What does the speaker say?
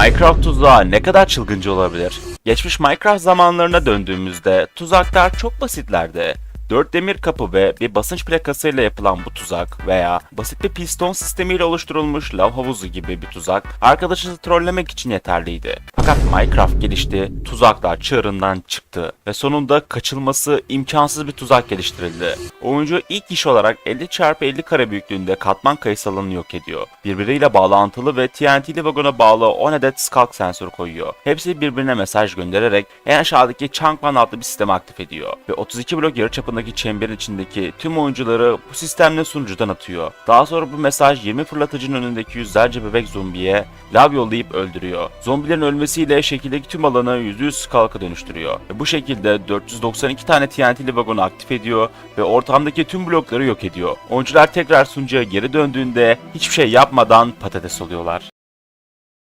Minecraft tuzağı ne kadar çılgınca olabilir? Geçmiş Minecraft zamanlarına döndüğümüzde tuzaklar çok basitlerdi. 4 demir kapı ve bir basınç plakasıyla yapılan bu tuzak veya basit bir piston sistemiyle oluşturulmuş lav havuzu gibi bir tuzak arkadaşınızı trollemek için yeterliydi. Fakat Minecraft gelişti, tuzaklar çığırından çıktı ve sonunda kaçılması imkansız bir tuzak geliştirildi. Oyuncu ilk iş olarak 50 x 50 kare büyüklüğünde katman kayısı alanını yok ediyor. Birbiriyle bağlantılı ve TNT'li vagona bağlı 10 adet Skulk sensörü koyuyor. Hepsi birbirine mesaj göndererek en aşağıdaki Chunkman adlı bir sistemi aktif ediyor. Ve 32 blok yarıçapındaki çemberin içindeki tüm oyuncuları bu sistemle sunucudan atıyor. Daha sonra bu mesaj 20 fırlatıcının önündeki yüzlerce bebek zombiye lav yollayıp öldürüyor. Zombilerin ölmesiyle şekildeki tüm alanı %100 Skulk'a dönüştürüyor. Ve bu şekilde 492 tane TNT'li vagonu aktif ediyor ve ortamdaki tüm blokları yok ediyor. Oyuncular tekrar sunucuya geri döndüğünde hiçbir şey yapmadan patates oluyorlar.